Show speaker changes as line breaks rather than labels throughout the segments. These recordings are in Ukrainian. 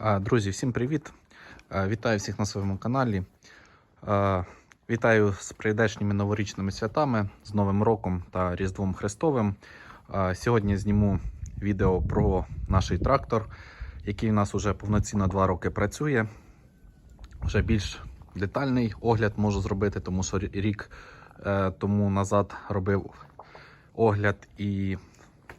Друзі, всім привіт! Вітаю всіх на своєму каналі. Вітаю з прийдешніми новорічними святами, з Новим роком та Різдвом Христовим. Сьогодні зніму відео про наш трактор, який у нас вже повноцінно 2 роки працює. Вже більш детальний огляд можу зробити, тому що рік е, тому назад робив огляд і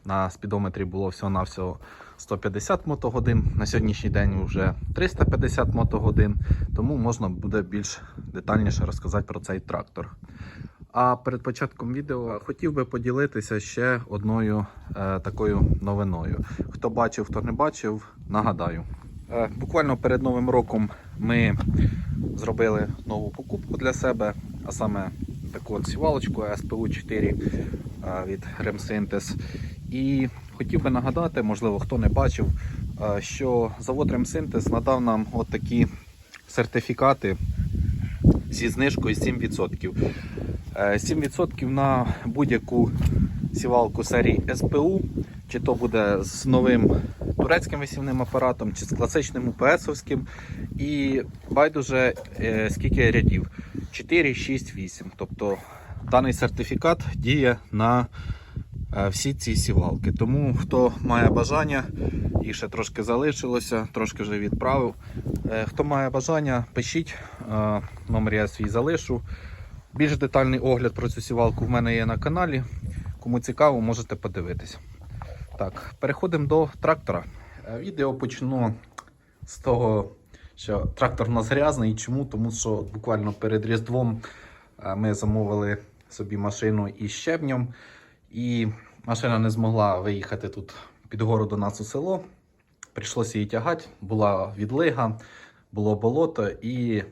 на спідометрі було всього-навсього 150 мотогодин. На сьогоднішній день вже 350 мотогодин, тому можна буде більш детальніше розказати про цей трактор. А перед початком відео хотів би поділитися ще одною е, такою новиною. Хто бачив, хто не бачив, нагадаю. Е, буквально перед Новим роком ми зробили нову покупку для себе, а саме таку сівалочку SPU 4 е, від Ремсинтез. І хотів би нагадати, можливо, хто не бачив, е, що завод Ремсинтез надав нам от такі сертифікати зі знижкою 7%. Е, 7% на будь-яку сівалку серії СПУ, чи то буде з новим турецьким висівним апаратом, чи з класичним УПСовським. І байдуже е, скільки рядів: 4, 6, 8. Тобто даний сертифікат діє на е, всі ці сівалки. Тому хто має бажання, і ще трошки залишилося, трошки вже відправив. Е, Хто має бажання, пишіть, е, номер я свій залишу. Більш детальний огляд про цю сівалку в мене є на каналі. Кому цікаво, можете подивитися. Так, переходимо до трактора. Е, Відео почну з того, що трактор у нас грязний. Чому? Тому що буквально перед Різдвом е, ми замовили собі машину із щебнем, і машина не змогла виїхати тут під гору до нас у село. Прийшлося її тягати, була відлига, було болото і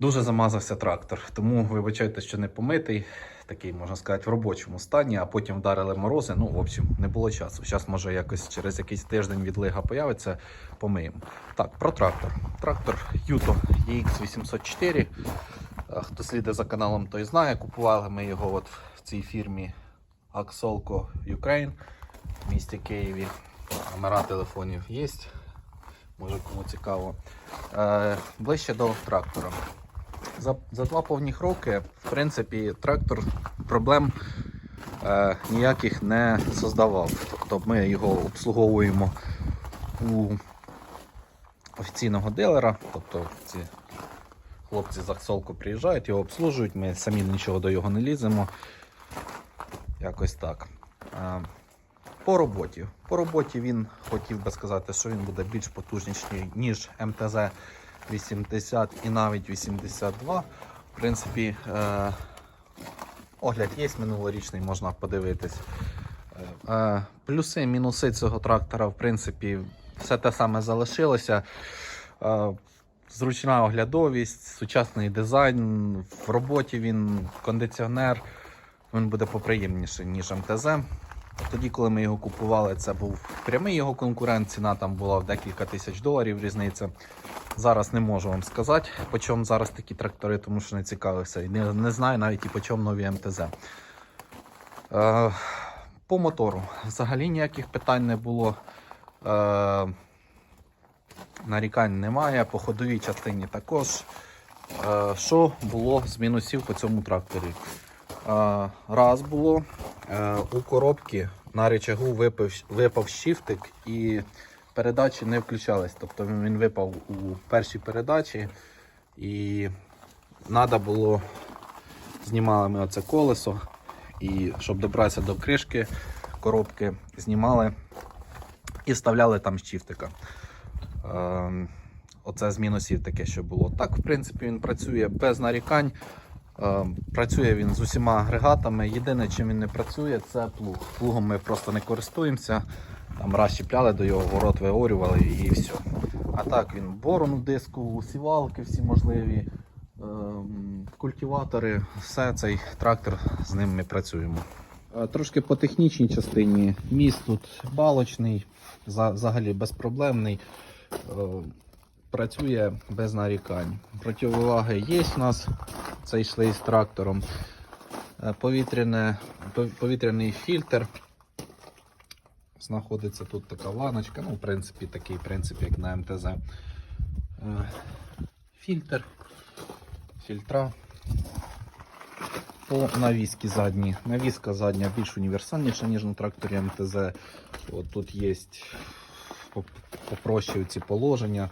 дуже замазався трактор. Тому вибачайте, що не помитий, такий, можна сказати, в робочому стані, а потім вдарили морози. Ну, в общем, не було часу. Зараз, може, якось через якийсь тиждень відлига появиться, помиємо. Так, про трактор. Трактор Юто EX804. Е, Хто слідить за каналом, той знає. Купували ми його от в цій фірмі Axolco Ukraine в місті Києві. Номера телефонів є. Може кому цікаво. Е, ближче до трактора. За, за два повних роки, в принципі, трактор проблем е, ніяких не создавав. Тобто ми його обслуговуємо у офіційного дилера. Тобто ці хлопці з Аксолку приїжджають, його обслужують, ми самі нічого до його не ліземо. Якось так. По роботі. По роботі він хотів би сказати, що він буде більш потужніший, ніж МТЗ 80 і навіть 82. В принципі, е, огляд є минулорічний, можна подивитись. Е, плюси, мінуси цього трактора, в принципі, все те саме залишилося. Е, зручна оглядовість, сучасний дизайн. В роботі він кондиціонер. Він буде поприємніший, ніж МТЗ. Тоді, коли ми його купували, це був прямий його конкурент. Ціна там була в декілька тисяч доларів різниця. Зараз не можу вам сказати, по чому зараз такі трактори, тому що не цікавився. І не, не знаю навіть і по чому нові МТЗ. Е, по мотору взагалі ніяких питань не було. Е, нарікань немає. По ходовій частині також. Е, що було з мінусів по цьому тракторі? Раз було е, у коробки на речагу випав, випав щифтик і передачі не включались. Тобто він він випав у першій передачі і треба було знімали ми оце колесо і щоб добратися до кришки коробки, знімали і вставляли там щифтика. Ем, Оце з мінусів таке, що було. Так, в принципі, він працює без нарікань. Ем, Працює він з усіма агрегатами. Єдине, чим він не працює, це плуг. Плугом ми просто не користуємося. Там раз чіпляли до його ворот, виорювали і все. А так він борону диску, сівалки всі можливі, ем, культиватори, все цей трактор з ним ми працюємо. Е, Трошки по технічній частині. Міст тут балочний, взагалі безпроблемний. Працює без нарікань. Противоваги є у нас, це йшли з трактором. Е, повітряний фільтр знаходиться тут така ланочка. Ну, в принципі, такий принцип, як на МТЗ. Е, Фільтр, фільтра. По навіски задній. Навіска задня більш універсальніша, ніж на тракторі МТЗ. От тут є попроще ці положення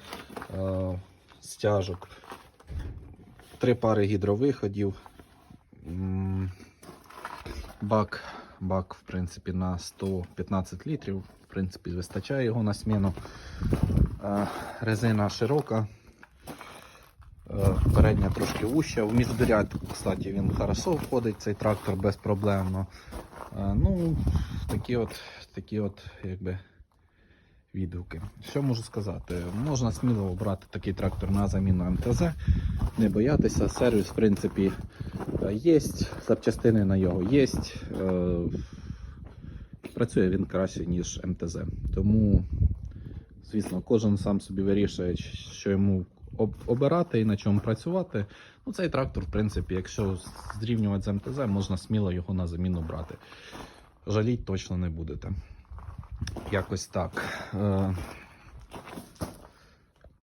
стяжок. Три пари гідровиходів. Бак, бак, в принципі, на 115 літрів. В принципі, вистачає його на сміну. Е, Резина широка. Е, Передня трошки вуща. В міждуряд, кстати, він хорошо входить, цей трактор безпроблемно. Е, Ну, такі от, такі от, якби, відгуки. Що можу сказати? Можна сміло обрати такий трактор на заміну МТЗ, не боятися. Сервіс, в принципі, є, запчастини на його є. Працює він краще, ніж МТЗ. Тому, звісно, кожен сам собі вирішує, що йому обирати і на чому працювати. Ну, цей трактор, в принципі, якщо зрівнювати з МТЗ, можна сміло його на заміну брати. Жаліть точно не будете. Якось так. Е,